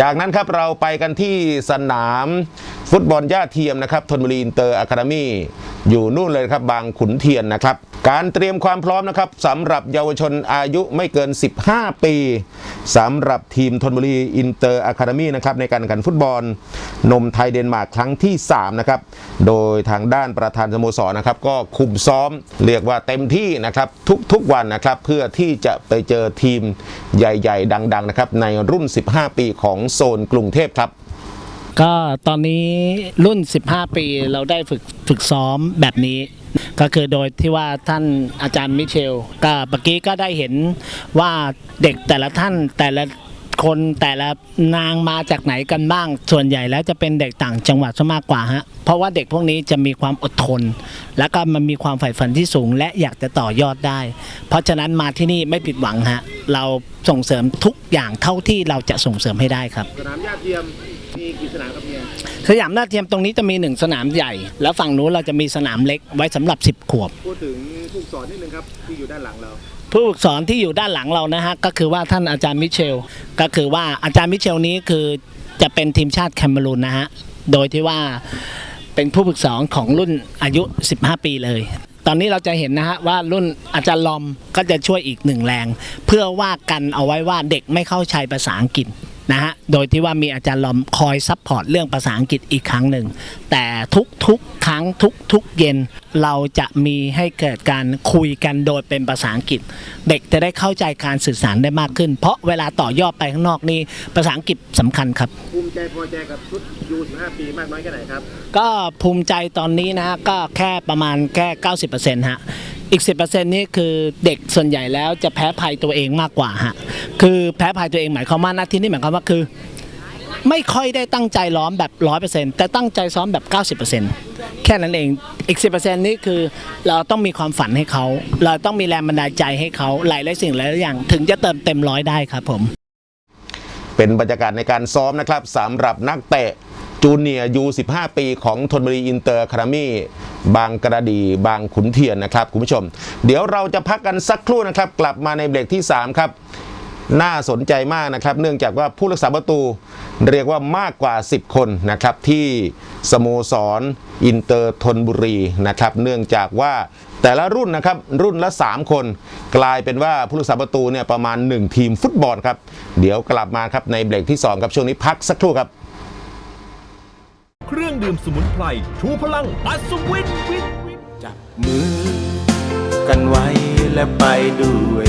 จากนั้นครับเราไปกันที่สนามฟุตบอลย่าเทียมนะครับธนบุรีอินเตอร์อะคาเดมี่อยู่นู่นเลยครับบางขุนเทียนนะครับ การเตรียมความพร้อมนะครับสำหรับเยาวชนอายุไม่เกิน 15 ปีสำหรับทีมธนบุรีอินเตอร์อะคาเดมี่นะครับในการแข่งขันฟุตบอลนมไทยเดนมาร์กครั้งที่ 3 นะครับ โดยทางด้านประธานสโมสรนะครับก็คุมซ้อมเรียกว่าเต็มที่นะครับทุกๆวันนะครับเพื่อที่จะไปเจอทีม ใหญ่ๆ ดังๆนะครับในรุ่น 15 ปีของโซนกรุงเทพครับ ก็ตอนนี้รุ่น 15 ปีเราได้ฝึกฝึกซ้อมแบบนี้ ก็คือโดยที่ว่าท่านอาจารย์มิเชลก็เมื่อกี้ก็ได้เห็นว่าเด็กแต่ละท่านแต่ละคนแต่ละนางมาจากไหนกันบ้าง ส่วนใหญ่แล้วจะเป็นเด็กต่างจังหวัดซะมากกว่าฮะ เพราะว่าเด็กพวกนี้จะมีความอดทน แล้วก็มันมีความใฝ่ฝันที่สูง และอยากจะต่อยอดได้ เพราะฉะนั้นมาที่นี่ไม่ผิดหวังฮะ เราส่งเสริมทุกอย่างเท่าที่เราจะส่งเสริมให้ได้ครับ สนามย่าเทียมมีกี่สนามครับเนี่ยสยามหน้าเทียมตรงนี้จะมีหนึ่งสนามใหญ่ แล้วฝั่งนู้นเราจะมีสนามเล็กไว้สำหรับ 10 ขวบ พูดถึงผู้สอนนิดนึงครับที่อยู่ด้านหลังเรา ผู้ฝึกสอนที่อยู่ด้านหลังเรานะฮะก็คือว่าท่านอาจารย์มิเชล ก็คือว่าอาจารย์มิเชลนี้คือจะเป็นทีมชาติแคนารูนนะฮะโดยที่ว่าเป็นผู้ฝึกสอนของรุ่นอายุ 15 ปีเลย ตอนนี้เราจะเห็นนะฮะว่ารุ่นอาจารย์ลอมก็จะช่วยอีกหนึ่งแรง เพื่อว่ากันเอาไว้ว่าเด็กไม่เข้าใจภาษาอังกฤษ นะฮะโดยที่ว่ามีอาจารย์ลอมคอยซัพพอร์ตเรื่องภาษาอังกฤษอีกครั้งหนึ่ง แต่ทุกๆครั้งทุกๆเย็นเราจะมีให้เกิดการคุยกันโดยเป็นภาษาอังกฤษ เด็กจะได้เข้าใจการสื่อสารได้มากขึ้น เพราะเวลาต่อยอดไปข้างนอกนี่ภาษาอังกฤษสำคัญครับ ภูมิใจพอใจกับชุดยู15ปีมากน้อยแค่ไหนครับ ก็ภูมิใจตอนนี้นะฮะก็แค่ประมาณแค่ 90%ฮะอีก 10%นี่คือเด็กส่วนใหญ่แล้วจะแพ้ภัยตัวเองมากกว่าฮะ คือแพ้ภัยตัวเองหมายความว่าหน้าที่นี่หมายความว่าคือ ไม่ค่อยได้ตั้งใจล้อมแบบ100%แต่ตั้งใจซ้อมแบบ90%แค่นั้นเองอีก10%นี่คือเราต้องมีความฝันให้เขา เราต้องมีแรงบันดาลใจให้เขาหลายหลายสิ่งหลายอย่าง ถึงจะเติมเต็มร้อยได้ครับผมเป็นบรรยากาศในการซ้อมนะครับสำหรับนักเตะจูเนียร์ยู15 ปีของธนบุรีอินเตอร์คารามีบางกระดีบางขุนเทียนนะครับ คุณผู้ชม เดี๋ยวเราจะพักกันสักครู่นะครับ กลับมาในเบรกที่ 3 ครับ น่าสนใจมากนะครับ เนื่องจากว่าผู้รักษาประตูเรียกว่ามากกว่า 10 คนนะครับที่สโมสรอินเตอร์ธนบุรีนะครับ เนื่องจากว่าแต่ละรุ่นนะครับรุ่นละ 3 คน กลายเป็นว่าผู้รักษาประตูเนี่ยประมาณ 1 ทีมฟุตบอลครับ เดี๋ยวกลับมาครับในเบรกที่ 2 ครับช่วงนี้พักสักครู่ครับ เครื่องดื่มสมุนไพรชูพลังอัศวินวินวินจับมือ กันไว้และไปด้วย